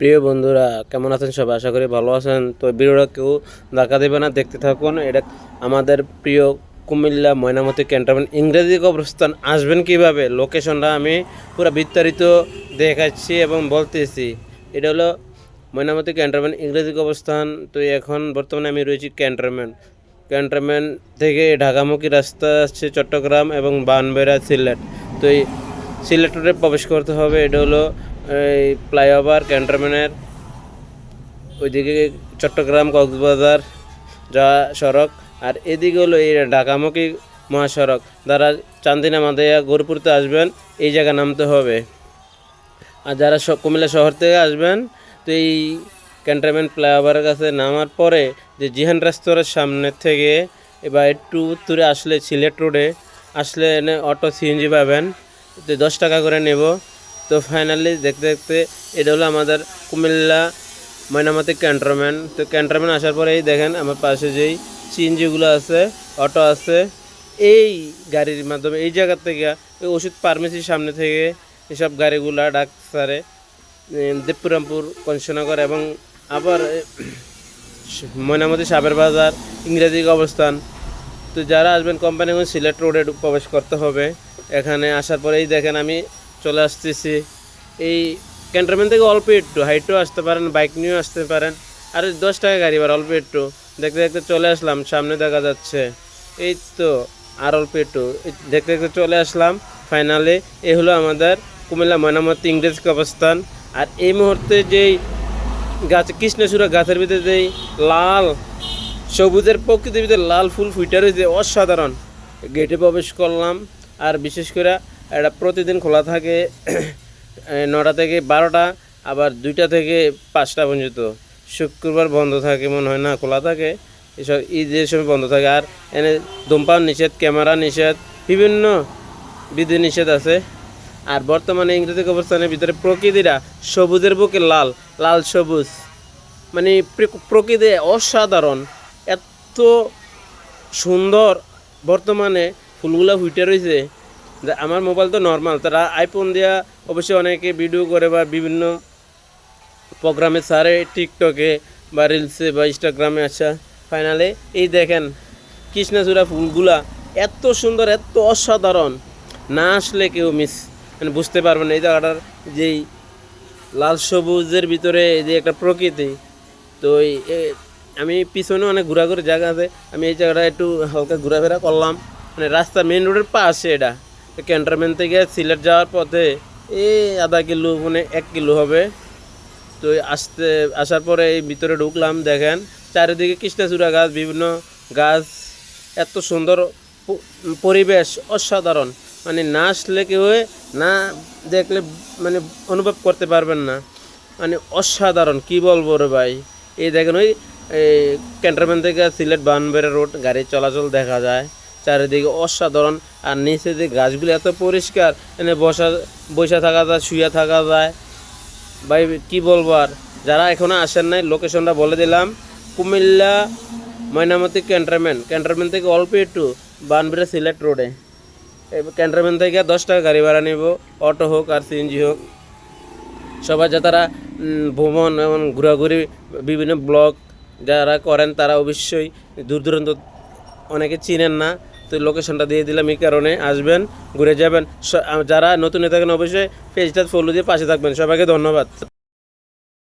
প্রিয় বন্ধুরা, কেমন আছেন সবাই? আশা করি ভালো আছেন। তো ভিডিওটা কেউ দেখা দেবে না, দেখতে থাকুন। এটা আমাদের প্রিয় কুমিল্লা ময়নামতি ক্যান্টনমেন্ট। ইংরেজি কবরস্থান, আসবেন কীভাবে? লোকেশনটা আমি পুরো বিস্তারিত দেখাচ্ছি এবং বলতেছি। এটা হলো ময়নামতি ক্যান্টনমেন্ট, ইংরেজি কবরস্থান। তো এখন বর্তমানে আমি রয়েছি ক্যান্টনমেন্ট। ক্যান্টনমেন্ট থেকে ঢাকামুখী রাস্তা আসছে চট্টগ্রাম এবং বানবেড়া সিলেট। তো এই সিলেট রোডে প্রবেশ করতে হবে। এটা হলো এই ফ্লাইওভার ক্যান্টনমেন্টের ওইদিকে চট্টগ্রাম, কক্সবাজার, যা সড়ক, আর এদিকে হলো এই ঢাকামুখী মহাসড়ক। যারা চান্দিনা মাদাইয়া গরুপুরতে আসবেন, এই জায়গা নামতে হবে। আর যারা কুমিল্লা শহর থেকে আসবেন, তো এই ক্যান্টনমেন্ট ফ্লাইওভারের কাছে নামার পরে যে জিহান রেস্তোরাঁর সামনে থেকে এবার একটু উত্তরে আসলে সিলেট রোডে আসলে অটো সিএনজি পাবেন। তো দশ টাকা করে নেব। তো ফাইনালি দেখতে দেখতে এটা হলো আমাদের কুমিল্লা ময়নামাতি ক্যান্টনমেন্ট। তো ক্যান্টনমেন্ট আসার পরে এই দেখেন আমার পাশে যেই সিএনজিগুলো আছে, অটো আছে, এই গাড়ির মাধ্যমে, এই জায়গা থেকে ওই ওষুধ ফার্মেসির সামনে থেকে এসব গাড়িগুলা ডাক্তারে দেবপুরামপুর কংসনগর এবং আবার ময়নামতি সাবের বাজার, ইংরেজি অবস্থান। তো যারা আসবেন কোম্পানিগঞ্জ, সিলেট রোডে প্রবেশ করতে হবে। এখানে আসার পরেই দেখেন আমি চলে আসতেছি। এই ক্যান্টনমেন্ট থেকে অল্প একটু, হাইটেও আসতে পারেন, বাইক নিয়েও আসতে পারেন। আর দশ টাকা গাড়ি বার অল্প একটু। দেখতে দেখতে চলে আসলাম, সামনে দেখা যাচ্ছে। এই তো আর অল্প একটু। দেখতে দেখতে চলে আসলাম ফাইনালি এই হলো আমাদের কুমিল্লা ময়নামতি ইংরেজ অবস্থান আর এই মুহূর্তে যেই গাছ, কৃষ্ণচূড়া গাছের ভিতরে যেই লাল, সবুজের প্রকৃতির ভিতরে লাল ফুল ফুইটা রয়েছে, অসাধারণ। গেটে প্রবেশ করলাম। আর বিশেষ করে এটা প্রতিদিন খোলা থাকে নটা থেকে বারোটা, আবার দুইটা থেকে পাঁচটা পর্যন্ত। শুক্রবার বন্ধ থাকে, মনে হয় না, খোলা থাকে। এসব ঈদের সময় বন্ধ থাকে। আর এনে ধূমপান নিষেধ, ক্যামেরা নিষেধ, বিভিন্ন বিধি নিষেধ আছে। আর বর্তমানে ইংরেজি অবস্থানের ভিতরে প্রকৃতিরা সবুজের বুকে লাল লাল সবুজ। মানে প্রকৃতি অসাধারণ। এত সুন্দর বর্তমানে ফুলগুলা ফুটে রয়েছে। আমার মোবাইল তো নর্মাল তারা আইফোন দিয়া অবশ্যই অনেকে ভিডিও করে বা বিভিন্ন প্রোগ্রামে সারে টিকটকে বা রিলসে বা ইনস্টাগ্রামে আসা। ফাইনালে এই দেখেন কৃষ্ণচূড়া ফুলগুলা এত সুন্দর, এত অসাধারণ। না আসলে কেউ মিস মানে বুঝতে পারবে না। এই জায়গাটার যেই লাল সবুজের ভিতরে যে একটা প্রকৃতি, তো আমি পিছনে অনেক ঘোরাঘুরি জায়গা আছে। আমি এই জায়গাটা একটু হালকা ঘোরাফেরা করলাম। মানে রাস্তা মেন রোডের পাশে এটা। ক্যান্টনমেন্ট থেকে সিলেট যাওয়ার পথে এই আধা কিলো মানে এক কিলো হবে। তো আসতে, আসার পরে এই ভিতরে ঢুকলাম, দেখেন, চারিদিকে কৃষ্ণচূড়া গাছ, বিভিন্ন গাছ, এত সুন্দর পরিবেশ, অসাধারণ। মানে না আসলে কেউ না দেখলে মানে অনুভব করতে পারবেন না। মানে অসাধারণ, কি বলব রে ভাই? এই দেখেন ওই ক্যান্টনমেন্ট থেকে সিলেট বানবেড়া রোড গাড়ি চলাচল দেখা যায়। চারিদিকে অসাধারণ। আর নিচে যে গাছগুলো এত পরিষ্কার, এনে বসা, বসে থাকা যায়, শুয়ে থাকা যায়। ভাই, কি বলব আর? যারা এখনও আসেন নাই লোকেশনটা বলে দিলাম। কুমিল্লা ময়নামতি ক্যান্টনমেন্ট। ক্যান্টনমেন্ট থেকে অল্প একটু বানবিরা সিলেট রোডে। ক্যান্টনমেন্ট থেকে দশ টাকা গাড়ি ভাড়া নিব। অটো হোক আর সিএনজি হোক। সবাই যা তারা ভ্রমণ এবং ঘোরাঘুরি বিভিন্ন ব্লগ যারা করেন, তারা অবশ্যই দূর দূরান্ত অনেকে চিনেন না। তো লোকেশনটা দিয়ে দিলাম এই কারণে। আসবেন, ঘুরে যাবেন। যারা নতুন থাকেন অবশ্যই পেজটা ফলো দিয়ে পাশে থাকবেন। সবাইকে ধন্যবাদ।